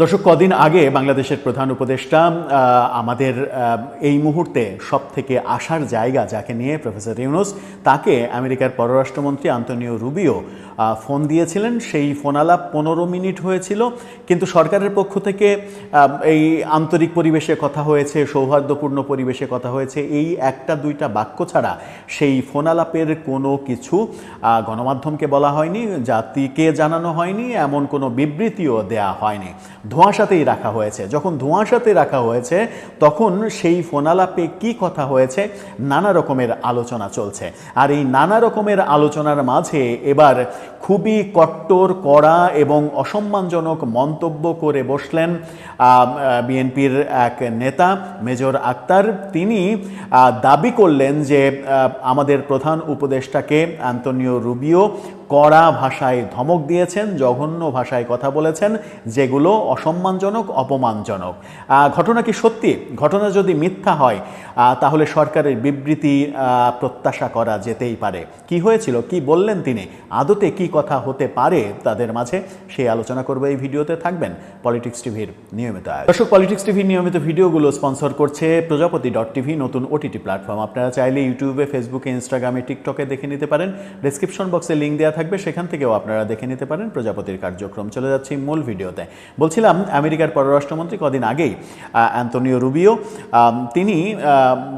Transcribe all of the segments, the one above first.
দর্শক, কদিন আগে বাংলাদেশের প্রধান উপদেষ্টা আমাদের এই মুহূর্তে সব থেকে আসার জায়গা যাকে নিয়ে প্রফেসর ইউনুস, তাকে আমেরিকার পররাষ্ট্রমন্ত্রী আন্তনিও রুবিও ফোন দিয়েছিলেন। সেই ফোন আলাপ পনেরো মিনিট হয়েছিল। কিন্তু সরকারের পক্ষ থেকে এই আন্তরিক পরিবেশে কথা হয়েছে, সৌহার্দ্যপূর্ণ পরিবেশে কথা হয়েছে। এই একটা দুইটা বাক্য ছাড়া সেই ফোন আলাপের কোনো কিছু গণমাধ্যমকে বলা হয়নি, জাতিকে জানানো হয়নি, এমন কোনো বিবৃতিও দেয়া হয়নি। ধোঁয়াশাতেই রাখা হয়েছে। যখন ধোঁয়াশাতে রাখা হয়েছে, তখন সেই ফোনালাপে কি কথা হয়েছে, নানা রকমের আলোচনা চলছে। আর এই নানা রকমের আলোচনার মাঝে এবার খুবই কট্টর, কড়া এবং অসম্মানজনক মন্তব্য করে বসলেন বিএনপির এক নেতা, মেজর আক্তার। তিনি দাবি করলেন যে আমাদের প্রধান উপদেষ্টাকে অ্যান্তনিও রুবিও কড়া ভাষায় ধমক দিয়েছেন, জঘন্য ভাষায় কথা বলেছেন, যেগুলো অসম্মানজনক, অপমানজনক। ঘটনা কি সত্যি? ঘটনা যদি মিথ্যা হয় তাহলে সরকারের বিবৃতি প্রত্যাশা করা যেতেই পারে। কি হয়েছিল? কি বললেন তিনি? আদতে কি কথা হতে পারে তাদের মাঝে? সেই আলোচনা করবে এই ভিডিওতে। থাকবেন পলিটিক্স টিভির নিয়মিত। দর্শক, পলিটিক্স টিভির নিয়মিত ভিডিওগুলো স্পন্সর করছে প্রজাপতি ডট টিভি, নতুন ওটিটি প্ল্যাটফর্ম। আপনারা চাইলে ইউটিউবে, ফেসবুকে, ইনস্টাগ্রামে, টিকটকে দেখে নিতে পারেন। ডিসক্রিপশন বক্সে লিঙ্ক দেওয়া থাকবে, সেখান থেকেও আপনারা দেখে নিতে পারেন। প্রজাপতির কার্যক্রম চলে যাচ্ছি মূল ভিডিওতে। বলছিলাম, আমেরিকার পররাষ্ট্রমন্ত্রী কদিন আগেই অ্যান্তনিও রুবিও তিনি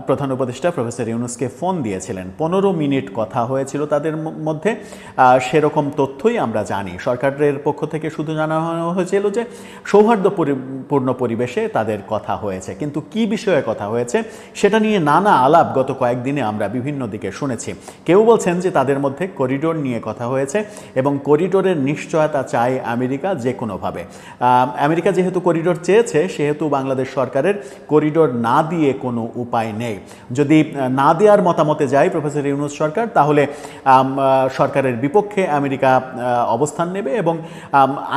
প্রধান উপদেষ্টা প্রফেসর ইউনুসকে ফোন দিয়েছিলেন। পনেরো মিনিট কথা হয়েছিল তাদের মধ্যে। সেরকম তথ্যই আমরা জানি। সরকারের পক্ষ থেকে শুধু জানানো হয়েছিল যে সৌহার্দ্যপূর্ণ পরিবেশে তাদের কথা হয়েছে। কিন্তু কি বিষয়ে কথা হয়েছে, সেটা নিয়ে নানা আলাপ গত কয়েকদিনে আমরা বিভিন্ন দিকে শুনেছি। কেউ বলছেন যে, তাদের মধ্যে করিডোর নিয়ে কথা হয়েছে এবং করিডোরের নিশ্চয়তা চায় আমেরিকা যে কোনোভাবে আমেরিকা যেহেতু করিডোর চেয়েছে, সেহেতু বাংলাদেশ সরকারের করিডোর না দিয়ে কোনো উপায় নেই। যদি না দেওয়ার মতামতে যায় প্রফেসর ইউনুস সরকার, তাহলে সরকারের বিপক্ষে আমেরিকা অবস্থান নেবে এবং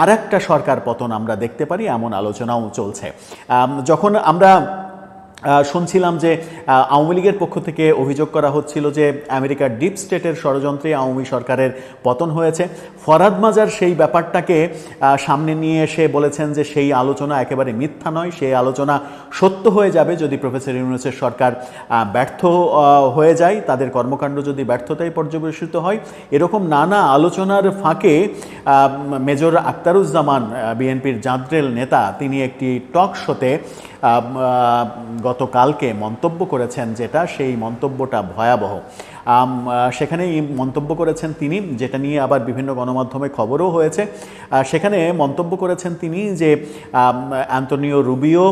আর একটা সরকার পতন আমরা দেখতে পারি, এমন আলোচনাও চলছে। যখন আমরা শুনছিলাম যে আওয়ামী লীগের পক্ষ থেকে অভিযোগ করা হচ্ছিল যে আমেরিকার ডিপ স্টেটের ষড়যন্ত্রে আওয়ামী সরকারের পতন হয়েছে। ফরাদ মাজার সেই ব্যাপারটাকে সামনে নিয়ে এসে বলেছেন যে, সেই আলোচনা একেবারে মিথ্যা নয়, সেই আলোচনা সত্য হয়ে যাবে যদি প্রফেসর ইউনুসের সরকার ব্যর্থ হয়ে যায়। তাদের কর্মকাণ্ড যদি ব্যর্থতায় পর্যবেসিত হয়। এরকম নানা আলোচনার ফাঁকে মেজর আক্তারুজ্জামান বিএনপির জাদ্রেল নেতা, তিনি একটি টক শোতে গতকালকে মন্তব্য করেছেন যেটা, সেই মন্তব্যটা ভয়াবহ। সেখানে মন্তব্য করেছেন তিনি, যেটা নিয়ে আবার বিভিন্ন গণমাধ্যমে খবরও হয়েছে। সেখানে মন্তব্য করেছেন তিনি যে অ্যান্তনিও রুবিও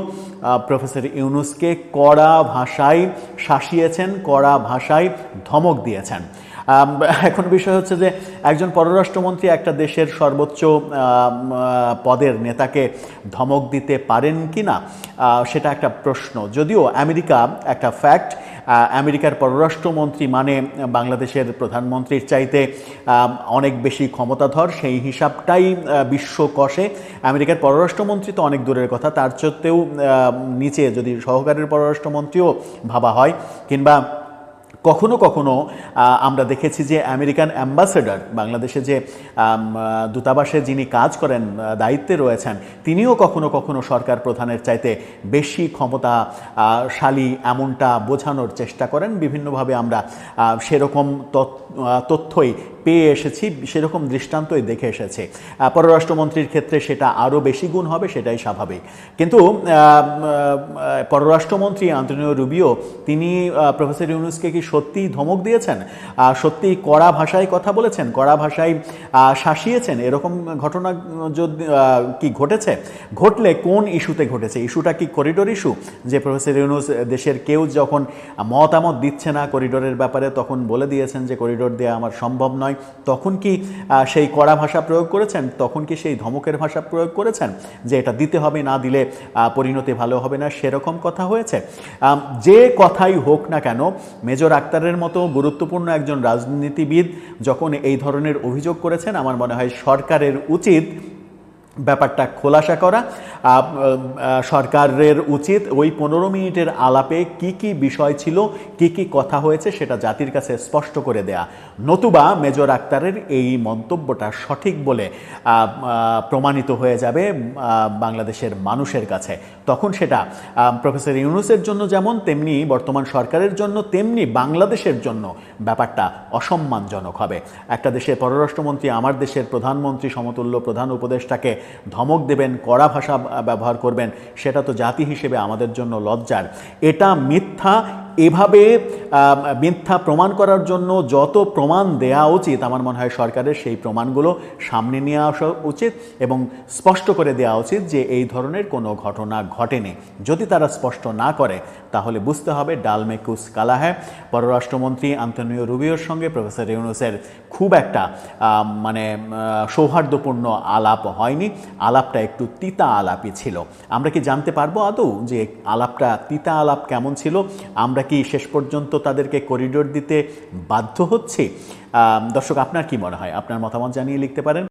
প্রফেসর ইউনুসকে কড়া ভাষায় শাসিয়েছেন, কড়া ভাষায় ধমক দিয়েছেন। এখন বিষয় হচ্ছে যে একজন পররাষ্ট্রমন্ত্রী একটা দেশের সর্বোচ্চ পদের নেতাকে ধমক দিতে পারেন কি না সেটা একটা প্রশ্ন। যদিও আমেরিকা একটা ফ্যাক্ট আমেরিকার পররাষ্ট্রমন্ত্রী মানে বাংলাদেশের প্রধানমন্ত্রীর চাইতে অনেক বেশি ক্ষমতাধর, সেই হিসাবটাই বিশ্ব কষে। আমেরিকার পররাষ্ট্রমন্ত্রী তো অনেক দূরের কথা, তার সত্ত্বেও নিচে যদি সহকারীর পররাষ্ট্রমন্ত্রীও ভাবা হয়, কিংবা কখনো কখনো আমরা দেখেছি যে আমেরিকান অ্যাম্বাসেডর, বাংলাদেশে যে দূতাবাসে যিনি কাজ করেন দায়িত্বে রয়েছেন, তিনিও কখনো কখনো সরকার প্রধানের চাইতে বেশি ক্ষমতা শালী এমনটা বোঝানোর চেষ্টা করেন। বিভিন্নভাবে আমরা সেরকম তথ্য- তথ্যই পেয়ে এসেছি, সেরকম দৃষ্টান্তই দেখে এসেছে। পররাষ্ট্রমন্ত্রীর ক্ষেত্রে সেটা আরও বেশি গুণ হবে, সেটাই স্বাভাবিক। কিন্তু পররাষ্ট্রমন্ত্রী আন্তনিও রুবিও, তিনি প্রফেসর ইউনুসকে কি সত্যিই ধমক দিয়েছেন সত্যিই কড়া ভাষায় কথা বলেছেন, কড়া ভাষায় শাসিয়েছেন, এরকম ঘটনা যদি কি ঘটেছে? ঘটলে কোন ইস্যুতে ঘটেছে? ইস্যুটা কি করিডোর ইস্যু যে প্রফেসর ইউনুস দেশের কেউ যখন মতামত দিচ্ছে না করিডোরের ব্যাপারে, তখন বলে দিয়েছেন যে করিডোর দেওয়া আমার সম্ভব নয়। তখন কি সেই কড়া ভাষা প্রয়োগ করেছেন? তখন কি সেই ধমকের ভাষা প্রয়োগ করেছেন? যে এটা দিতে হবে, না দিলে পরিণতি ভালো হবে না, সেরকম কথা হয়েছে। যে কথাই হোক না কেন মেজর আক্তারের মতো গুরুত্বপূর্ণ একজন রাজনীতিবিদ যখন এই ধরনের অভিযোগ করেছেন, আমার মনে হয় সরকারের উচিত ব্যাপারটা খোলাসা করা। সরকারের উচিত ওই পনেরো মিনিটের আলাপে কি কি বিষয় ছিল, কি কি কথা হয়েছে সেটা জাতির কাছে স্পষ্ট করে দেয়া। নতুবা মেজর আক্তারের এই মন্তব্যটা সঠিক বলে প্রমাণিত হয়ে যাবে বাংলাদেশের মানুষের কাছে। তখন সেটা প্রফেসর ইউনুসের জন্য যেমন, তেমনি বর্তমান সরকারের জন্য, তেমনি বাংলাদেশের জন্য ব্যাপারটা অসম্মানজনক হবে। একটা দেশের পররাষ্ট্রমন্ত্রী, আমার দেশের প্রধানমন্ত্রী, সমতুল্য প্রধান উপদেষ্টাকে ধমক দেবেন, কড়া ভাষা ব্যবহার করবেন, সেটা তো জাতি হিসেবে আমাদের জন্য লজ্জার। এটা মিথ্যা এভাবে মিথ্যা প্রমাণ করার জন্য যত প্রমাণ দেয়া উচিত, আমার মনে হয় সরকারের সেই প্রমাণগুলো সামনে নিয়ে আসা উচিত এবং স্পষ্ট করে দেওয়া উচিত যে এই ধরনের কোনো ঘটনা ঘটেনি। যদি তারা স্পষ্ট না করে, তাহলে বুঝতে হবে ডালমেকুস কালাহে পররাষ্ট্রমন্ত্রী আন্তনিও রুবিওর সঙ্গে প্রফেসর ইউনুসের খুব একটা মানে সৌহার্দ্যপূর্ণ আলাপ হয়নি। আলাপটা একটু তিতা আলাপই ছিল। আমরা কি জানতে পারব আদৌ যে আলাপটা তিতা আলাপ কেমন ছিল? আমরা কি শেষ পর্যন্ত তাদেরকে করিডোর দিতে বাধ্য হচ্ছি? দর্শক, আপনার কি মনে হয়? আপনার মতামত জানিয়ে লিখতে পারেন।